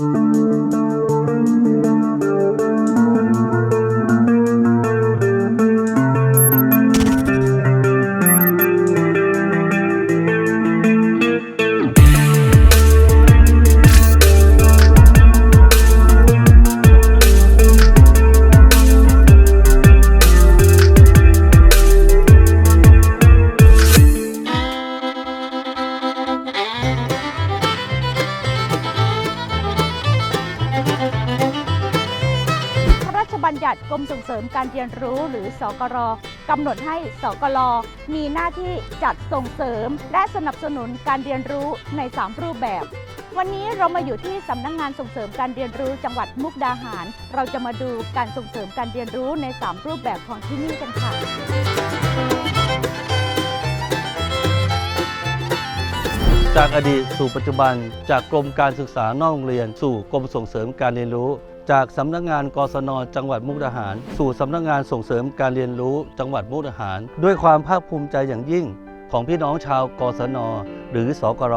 พ ราชบัญญัติกรมส่งเสริมการเรียนรู้หรือสกรกำหนดให้สกรมีหน้าที่จัดส่งเสริม และสนับสนุนการเรียนรู้ใน 3 รูปแบบ วันนี้เรามาอยู่ที่สำนักงงานส่งเสริมการเรียนรู้จังหวัดมุกดาหาร เราจะมาดูการส่งเสริมการเรียนรู้ใน 3 รูปแบบของที่นี่กันค่ะจากอดีตสู่ปัจจุบัน จากกรมการศึกษานอกโรงเรียนสู่กรมส่งเสริมการเรียนรู้ จากสำนักงานกศนจังหวัดมุกดาหาร สู่สำนักงานส่งเสริมการเรียนรู้จังหวัดมุกดาหาร ด้วยความภาคภูมิใจอย่างยิ่งของพี่น้องชาวกศน หรือสกร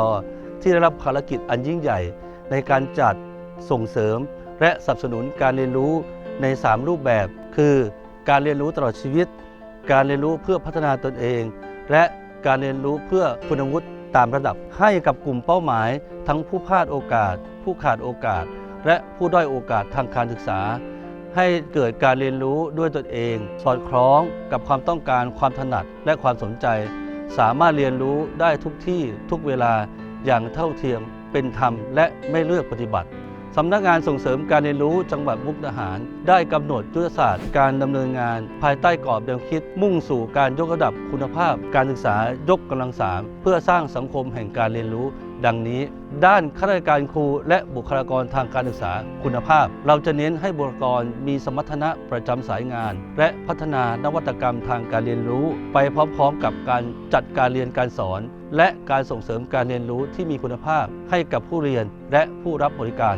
ที่ได้รับภารกิจอันยิ่งใหญ่ ในการจัดส่งเสริม และสนับสนุนการเรียนรู้ใน 3 รูปแบบ คือการเรียนรู้ตลอดชีวิต การเรียนรู้เพื่อพัฒนาตนเอง และการเรียนรู้เพื่อคุณวุฒิตามระดับให้กับกลุ่มเป้าหมาย ทั้งผู้พลาดโอกาส ผู้ขาดโอกาส และผู้ด้อยโอกาสทางการศึกษา ให้เกิดการเรียนรู้ด้วยตนเอง สอดคล้องกับความต้องการความถนัดและความสนใจ สามารถเรียนรู้ได้ทุกที่ทุกเวลาอย่างเท่าเทียมเป็นธรรมและไม่เลือกปฏิบัติสำนักงานส่งเสริมการเรียนรู้จังหวัดมุกดาหาร ได้กำหนดยุทธศาสตร์การดำเนินงาน ภายใต้กรอบแนวคิด มุ่งสู่การยกระดับคุณภาพ การศึกษายกกำลังสามเพื่อสร้างสังคมแห่งการเรียนรู้ ดังนี้ ด้านข้าราชการครูและบุคลากรทางการศึกษาคุณภาพ เราจะเน้นให้บุคลากรมีสมรรถนะประจำสายงาน และพัฒนานวัตกรรมทางการเรียนรู้ ไปพร้อมๆ กับการจัดการเรียนการสอน และการส่งเสริมการเรียนรู้ที่มีคุณภาพให้กับผู้เรียนและผู้รับบริการ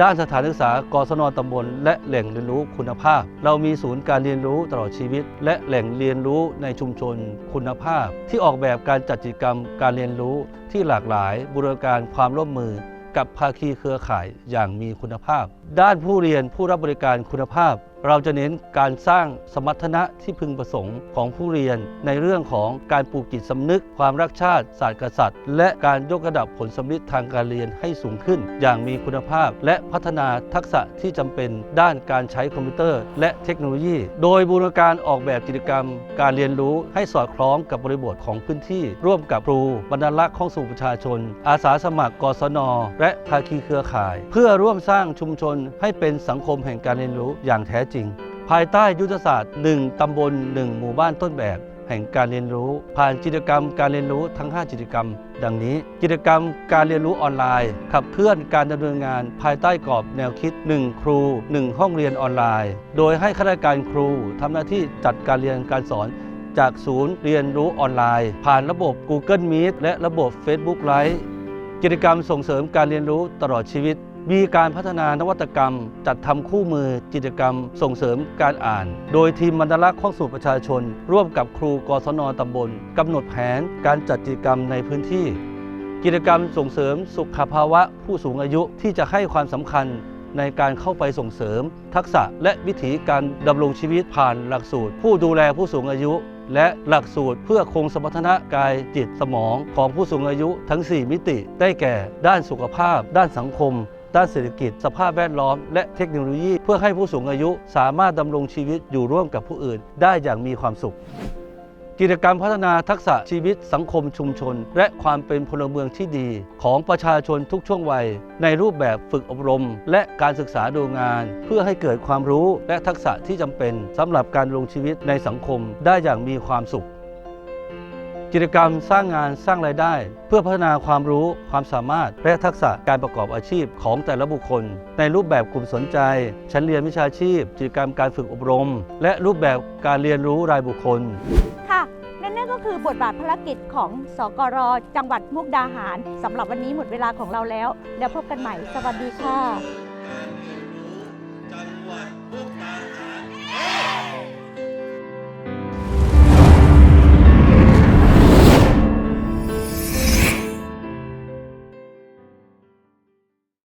ด้านสถานศึกษากศนตำบล และแหล่งเรียนรู้คุณภาพ เรามีศูนย์การเรียนรู้ตลอดชีวิต และแหล่งเรียนรู้ในชุมชนคุณภาพ ที่ออกแบบการจัดกิจกรรมการเรียนรู้ที่หลากหลายบูรณาการความร่วมมือกับภาคีเครือข่ายอย่างมีคุณภาพ ด้านผู้เรียนผู้รับบริการคุณภาพเราจะเน้นการสร้างสมรรถนะที่พึงประสงค์ของผู้เรียน ในเรื่องของการปลูกจิตสำนึก ความรักชาติ ศาสตร์กษัตริย์ และการยกระดับผลสำลิดทางการเรียนให้สูงขึ้น อย่างมีคุณภาพ และพัฒนาทักษะที่จำเป็นด้านการใช้คอมพิวเตอร์ และเทคโนโลยี โดยบูรณาการออกแบบกิจกรรม การเรียนรู้ให้สอดคล้องกับบริบทของพื้นที่ ร่วมกับครูบรรณารักษ์ของสู่ประชาชน อาสาสมัครกศน และภาคีเครือข่าย เพื่อร่วมสร้างชุมชนให้เป็นสังคมแห่งการเรียนรู้อย่างแท้จริง ภายใต้ยุทธศาสตร์ 1 ตำบล 1 หมู่บ้านต้นแบบ แห่งการเรียนรู้ ผ่านกิจกรรมการเรียนรู้ทั้ง 5 กิจกรรม ดังนี้ กิจกรรมการเรียนรู้ออนไลน์ ขับเคลื่อนการดำเนินงาน ภายใต้กรอบแนวคิด 1 ครู 1 ห้องเรียนออนไลน์ โดยให้ข้าราชการครูทำหน้าที่จัดการเรียนการสอนจากศูนย์เรียนรู้ออนไลน์ ผ่านระบบ Google Meet และระบบ Facebook Live กิจกรรมส่งเสริมการเรียนรู้ตลอดชีวิต มีการพัฒนานวัตกรรม จัดทำคู่มือกิจกรรม ส่งเสริมการอ่าน โดยทีมบรรลักษ์ข้องสู่ประชาชน ร่วมกับครูกศนตำบลกำหนดแผนการจัดกิจกรรมในพื้นที่ กิจกรรมส่งเสริมสุขภาวะผู้สูงอายุที่จะให้ความสำคัญในการเข้าไปส่งเสริม ทักษะและวิถีการดำรงชีวิตผ่านหลักสูตร ผู้ดูแลผู้สูงอายุ และหลักสูตรเพื่อคงสมรรถนะกายจิตสมองของผู้สูงอายุทั้ง 4 มิติ ได้แก่ ด้านสุขภาพ ด้านสังคม ด้านเศรษฐกิจ สภาพแวดล้อม และเทคโนโลยี เพื่อให้ผู้สูงอายุสามารถดำรงชีวิตอยู่ร่วมกับผู้อื่น ได้อย่างมีความสุข กิจกรรมพัฒนาทักษะชีวิตสังคมชุมชน และความเป็นพลเมืองที่ดี ของประชาชนทุกช่วงวัย ในรูปแบบฝึกอบรม และการศึกษาดูงาน เพื่อให้เกิดความรู้และทักษะที่จำเป็นสำหรับการดำรงชีวิตในสังคมได้อย่างมีความสุข กิจกรรมสร้างงานสร้างรายได้ เพื่อพัฒนาความรู้ความสามารถ และทักษะการประกอบอาชีพของแต่ละบุคคล ในรูปแบบกลุ่มสนใจ ชั้นเรียนวิชาชีพ กิจกรรมการฝึกอบรม และรูปแบบการเรียนรู้รายบุคคลค่ะและนั่นก็คือบทบาทภารกิจของสกรจังหวัดมุกดาหารสำหรับวันนี้หมดเวลาของเราแล้ว แล้วพบกันใหม่สวัสดีค่ะ